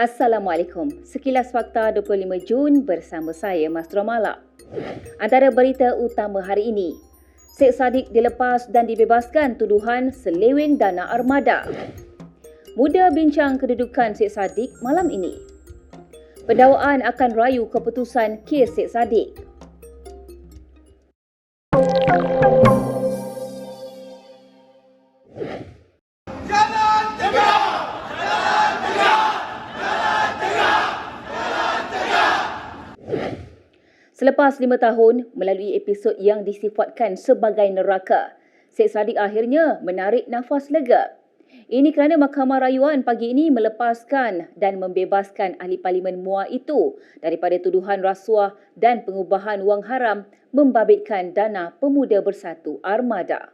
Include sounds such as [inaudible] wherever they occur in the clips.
Assalamualaikum. Sekilas fakta 25 Jun bersama saya Mas Romala. Antara berita utama hari ini. Syed Saddiq dilepas dan dibebaskan tuduhan seleweng dana armada. Muda bincang kedudukan Syed Saddiq malam ini. Pendakwaan akan rayu keputusan kes Syed Saddiq. Selepas lima tahun melalui episod yang disifatkan sebagai neraka, Syed Saddiq akhirnya menarik nafas lega. Ini kerana Mahkamah Rayuan pagi ini melepaskan dan membebaskan ahli parlimen MUA itu daripada tuduhan rasuah dan pengubahan wang haram membabitkan dana Pemuda Bersatu Armada.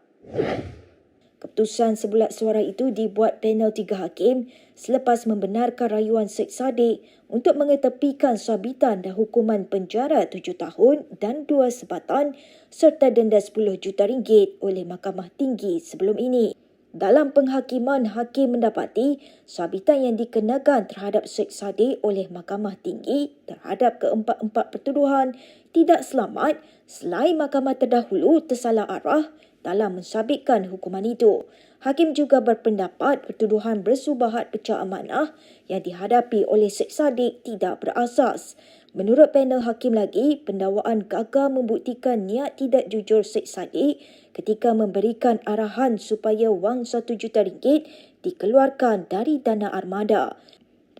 Keputusan sebulat suara itu dibuat panel tiga hakim selepas membenarkan rayuan Syed Saddiq untuk mengetepikan sabitan dan hukuman penjara tujuh tahun dan dua sebatan serta denda 10 juta ringgit oleh Mahkamah Tinggi sebelum ini. Dalam penghakiman, hakim mendapati sabitan yang dikenakan terhadap Syed Saddiq oleh Mahkamah Tinggi terhadap keempat-empat pertuduhan tidak selamat selain mahkamah terdahulu tersalah arah dalam mensabitkan hukuman itu. Hakim juga berpendapat pertuduhan bersubahat pecah amanah yang dihadapi oleh Syed Saddiq tidak berasas. Menurut panel hakim lagi, pendakwaan gagal membuktikan niat tidak jujur Syed Saddiq ketika memberikan arahan supaya wang 1 juta ringgit dikeluarkan dari dana armada.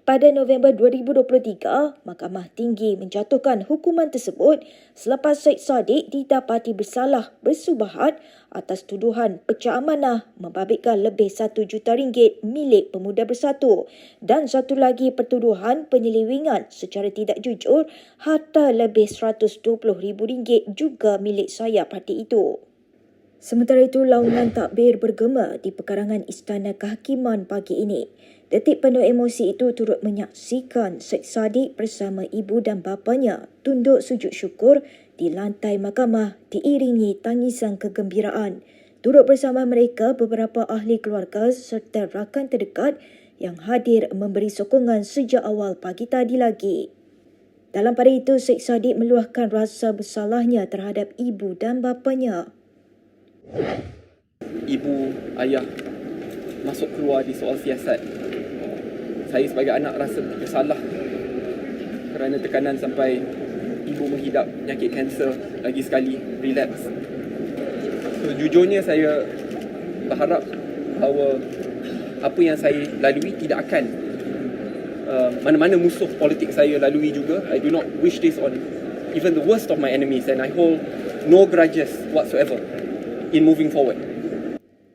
Pada November 2023, Mahkamah Tinggi menjatuhkan hukuman tersebut selepas Syed Saddiq didapati bersalah bersubahat atas tuduhan pecah amanah membabitkan lebih 1 juta ringgit milik Pemuda Bersatu dan satu lagi pertuduhan penyelewengan secara tidak jujur harta lebih RM120,000 juga milik saya parti itu. Sementara itu, launan takbir bergema di pekarangan Istana Kehakiman pagi ini. Detik penuh emosi itu turut menyaksikan Syed Saddiq bersama ibu dan bapanya tunduk sujud syukur di lantai mahkamah diiringi tangisan kegembiraan. Turut bersama mereka beberapa ahli keluarga serta rakan terdekat yang hadir memberi sokongan sejak awal pagi tadi lagi. Dalam pada itu, Syed Saddiq meluahkan rasa bersalahnya terhadap ibu dan bapanya. Ibu, ayah masuk keluar di soal siasat saya sebagai anak rasa bersalah kerana tekanan sampai ibu menghidap penyakit kanser lagi sekali relapse. So, jujurnya saya berharap bahawa apa yang saya lalui tidak akan uh, mana-mana musuh politik saya lalui juga. I do not wish this on even the worst of my enemies and I hold no grudges whatsoever in moving forward.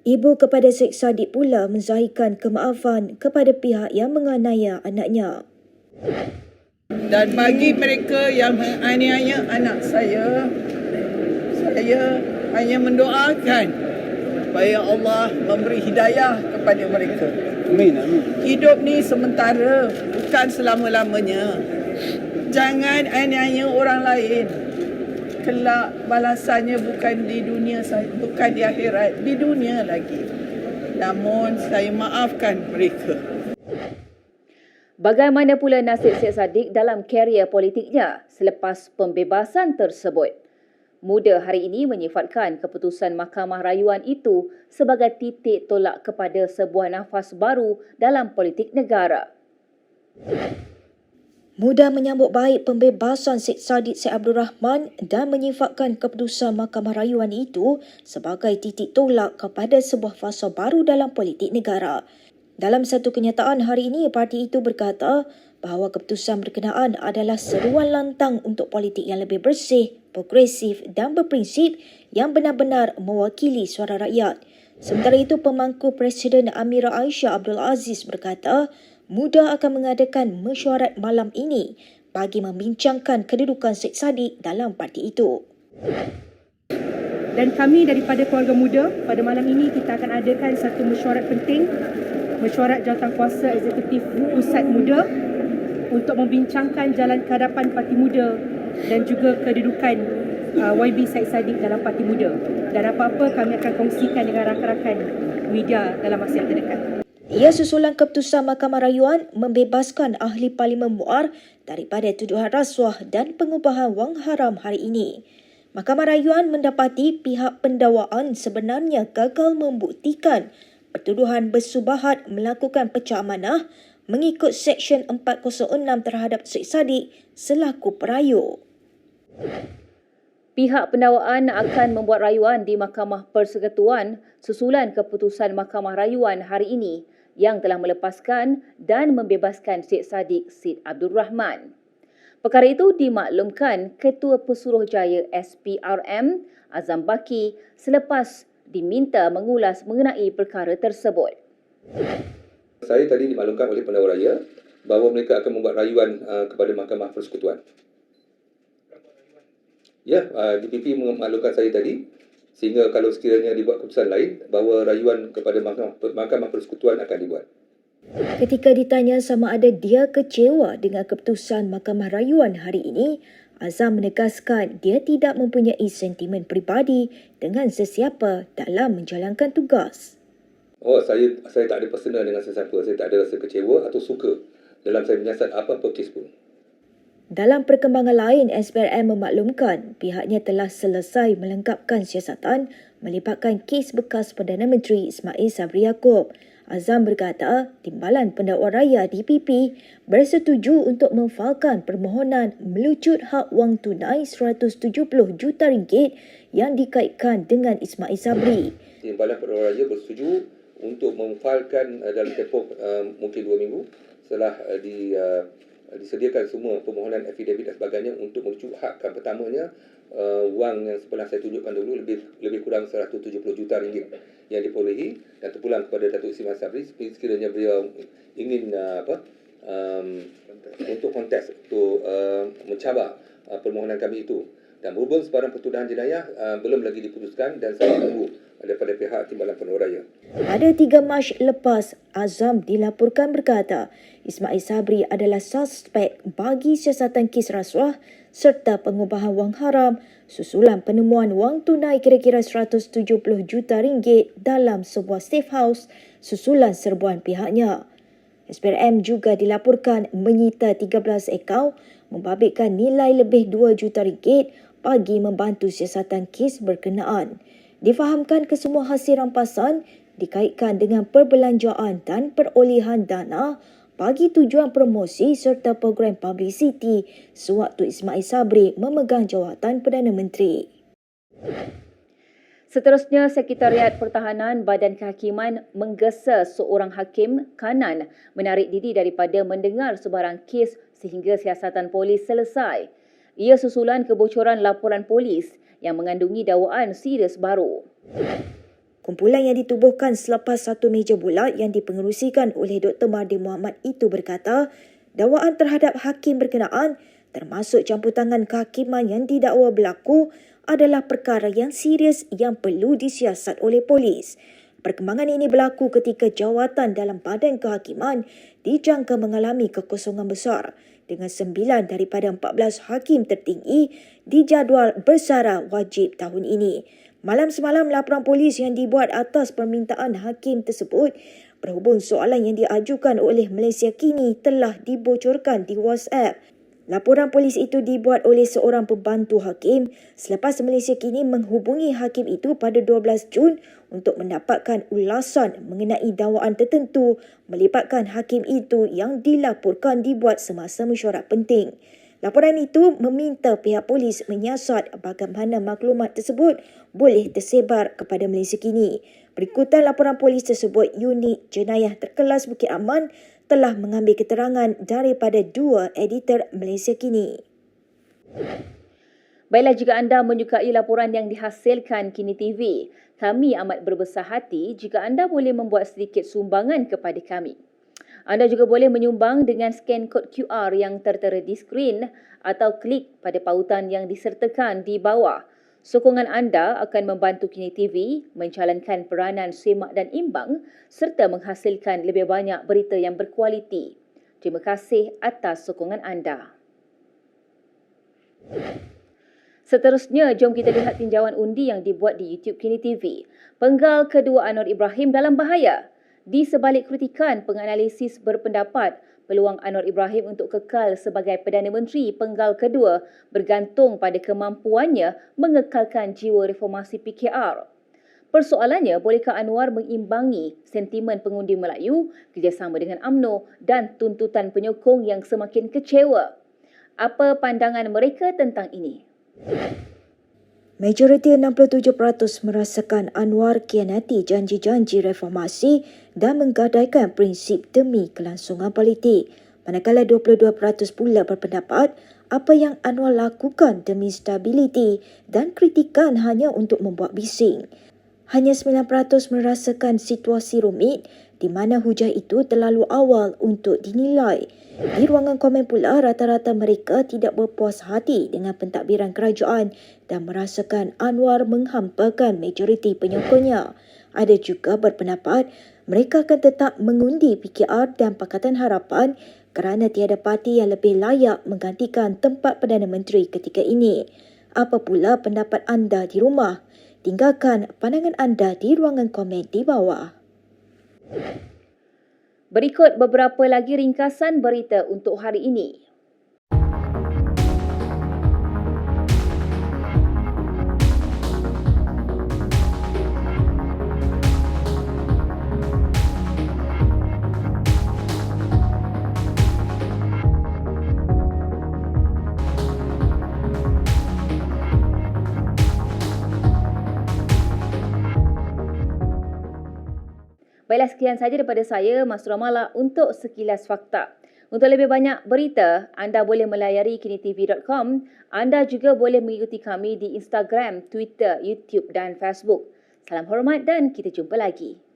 Ibu kepada Syed Saddiq pula menzahirkan kemaafan kepada pihak yang menganiaya anaknya. Dan bagi mereka yang menganiaya anak saya, saya hanya mendoakan supaya Allah memberi hidayah kepada mereka. Amin, amin. Hidup ni sementara, bukan selama-lamanya. Jangan aniaya orang lain kelak balasannya bukan di dunia bukan di akhirat, di dunia lagi. Namun saya maafkan mereka. Bagaimana pula nasib Syed Saddiq dalam karier politiknya selepas pembebasan tersebut? Muda hari ini menyifatkan keputusan Mahkamah Rayuan itu sebagai titik tolak kepada sebuah nafas baru dalam politik negara. Muda menyambut baik pembebasan Syed Saddiq Syed Abdul Rahman dan menyifatkan keputusan Mahkamah Rayuan itu sebagai titik tolak kepada sebuah fasa baru dalam politik negara. Dalam satu kenyataan hari ini, parti itu berkata bahawa keputusan berkenaan adalah seruan lantang untuk politik yang lebih bersih, progresif dan berprinsip yang benar-benar mewakili suara rakyat. Sementara itu, pemangku Presiden Amira Aisyah Abdul Aziz berkata, Muda akan mengadakan mesyuarat malam ini bagi membincangkan kedudukan Syed Saddiq dalam parti itu. Dan kami daripada keluarga muda, pada malam ini kita akan adakan satu mesyuarat penting, mesyuarat jawatankuasa eksekutif pusat muda untuk membincangkan jalan kehadapan parti muda dan juga kedudukan uh, YB Syed Saddiq dalam parti muda. Dan apa-apa kami akan kongsikan dengan rakan-rakan media dalam masa yang terdekat. Ia susulan keputusan Mahkamah Rayuan membebaskan ahli Parlimen Muar daripada tuduhan rasuah dan pengubahan wang haram hari ini. Mahkamah Rayuan mendapati pihak pendakwaan sebenarnya gagal membuktikan pertuduhan bersubahat melakukan pecah amanah mengikut Seksyen 406 terhadap Syed Saddiq selaku perayuk. Pihak pendakwaan akan membuat rayuan di Mahkamah Persekutuan susulan keputusan Mahkamah Rayuan hari ini yang telah melepaskan dan membebaskan Syed Saddiq Sid Abdul Rahman. Perkara itu dimaklumkan Ketua Pesuruhjaya SPRM Azam Baki selepas diminta mengulas mengenai perkara tersebut. Saya tadi dimaklumkan oleh pendakwa raya bahawa mereka akan membuat rayuan uh, kepada Mahkamah Persekutuan. Ya, uh, DPP memaklumkan saya tadi sehingga kalau sekiranya dibuat keputusan lain bahawa rayuan kepada Mahkamah, Mahkamah Persekutuan akan dibuat. Ketika ditanya sama ada dia kecewa dengan keputusan Mahkamah Rayuan hari ini, Azam menegaskan dia tidak mempunyai sentimen peribadi dengan sesiapa dalam menjalankan tugas. Oh, saya saya tak ada personal dengan sesiapa. Saya tak ada rasa kecewa atau suka dalam saya menyiasat apa-apa kes pun. Dalam perkembangan lain, SPRM memaklumkan pihaknya telah selesai melengkapkan siasatan melibatkan kes bekas Perdana Menteri Ismail Sabri Yaakob. Azam berkata, Timbalan Pendakwa Raya DPP bersetuju untuk memfailkan permohonan melucut hak wang tunai 170 juta ringgit yang dikaitkan dengan Ismail Sabri. Timbalan Pendakwa Raya bersetuju untuk memfailkan uh, dalam tempoh uh, mungkin dua minggu setelah uh, di uh, disediakan semua permohonan affidavit dan sebagainya untuk merujuk hakkan pertamanya. Uh, wang yang pernah saya tunjukkan dulu lebih lebih kurang 170 juta ringgit yang diperolehi dan terpulang kepada Datuk Ismail Sabri. Sekiranya beliau ingin uh, apa um, untuk kontes untuk uh, mencabar uh, permohonan kami itu dan berhubung sebarang pertuduhan jenayah uh, belum lagi diputuskan dan saya [coughs] menunggu daripada pihak Timbalan Penuh Raya. Pada 3 Mac lepas, Azam dilaporkan berkata Ismail Sabri adalah suspek bagi siasatan kes rasuah serta pengubahan wang haram susulan penemuan wang tunai kira-kira 170 juta ringgit dalam sebuah safe house susulan serbuan pihaknya. SPRM juga dilaporkan menyita 13 ekau membabitkan nilai lebih 2 juta ringgit bagi membantu siasatan kes berkenaan. Difahamkan kesemua hasil rampasan dikaitkan dengan perbelanjaan dan perolehan dana bagi tujuan promosi serta program publicity sewaktu Ismail Sabri memegang jawatan Perdana Menteri. Seterusnya, Sekretariat Pertahanan Badan Kehakiman menggesa seorang hakim kanan menarik diri daripada mendengar sebarang kes sehingga siasatan polis selesai. Ia susulan kebocoran laporan polis yang mengandungi dakwaan serius baru. Kumpulan yang ditubuhkan selepas satu meja bulat yang dipengerusikan oleh Dr. Mahdi Muhammad itu berkata, dakwaan terhadap hakim berkenaan termasuk campur tangan kehakiman yang didakwa berlaku adalah perkara yang serius yang perlu disiasat oleh polis. Perkembangan ini berlaku ketika jawatan dalam badan kehakiman dijangka mengalami kekosongan besar dengan sembilan daripada 14 hakim tertinggi dijadual bersara wajib tahun ini. Malam semalam laporan polis yang dibuat atas permintaan hakim tersebut berhubung soalan yang diajukan oleh Malaysia kini telah dibocorkan di WhatsApp. Laporan polis itu dibuat oleh seorang pembantu hakim selepas Malaysia kini menghubungi hakim itu pada 12 Jun untuk mendapatkan ulasan mengenai dakwaan tertentu melibatkan hakim itu yang dilaporkan dibuat semasa mesyuarat penting. Laporan itu meminta pihak polis menyiasat bagaimana maklumat tersebut boleh tersebar kepada Malaysia kini. Berikutan laporan polis tersebut, unit jenayah terkelas Bukit Aman telah mengambil keterangan daripada dua editor Malaysia kini. Baiklah jika anda menyukai laporan yang dihasilkan Kini TV, kami amat berbesar hati jika anda boleh membuat sedikit sumbangan kepada kami. Anda juga boleh menyumbang dengan scan kod QR yang tertera di skrin atau klik pada pautan yang disertakan di bawah. Sokongan anda akan membantu Kini TV mencalonkan peranan semak dan imbang serta menghasilkan lebih banyak berita yang berkualiti. Terima kasih atas sokongan anda. Seterusnya, jom kita lihat tinjauan undi yang dibuat di YouTube Kini TV. Penggal kedua Anwar Ibrahim dalam bahaya. Di sebalik kritikan, penganalisis berpendapat peluang Anwar Ibrahim untuk kekal sebagai Perdana Menteri penggal kedua bergantung pada kemampuannya mengekalkan jiwa reformasi PKR. Persoalannya, bolehkah Anwar mengimbangi sentimen pengundi Melayu, kerjasama dengan AMNO dan tuntutan penyokong yang semakin kecewa? Apa pandangan mereka tentang ini? Majoriti 67% merasakan Anwar kianati janji-janji reformasi dan menggadaikan prinsip demi kelangsungan politik. Manakala 22% pula berpendapat apa yang Anwar lakukan demi stabiliti dan kritikan hanya untuk membuat bising. Hanya 9% merasakan situasi rumit di mana hujah itu terlalu awal untuk dinilai. Di ruangan komen pula, rata-rata mereka tidak berpuas hati dengan pentadbiran kerajaan dan merasakan Anwar menghampakan majoriti penyokongnya. Ada juga berpendapat mereka akan tetap mengundi PKR dan Pakatan Harapan kerana tiada parti yang lebih layak menggantikan tempat Perdana Menteri ketika ini. Apa pula pendapat anda di rumah? Tinggalkan pandangan anda di ruangan komen di bawah. Berikut beberapa lagi ringkasan berita untuk hari ini. Sekian saja daripada saya Mas Ramala untuk sekilas fakta. Untuk lebih banyak berita, anda boleh melayari kinitv.com. Anda juga boleh mengikuti kami di Instagram, Twitter, YouTube dan Facebook. Salam hormat dan kita jumpa lagi.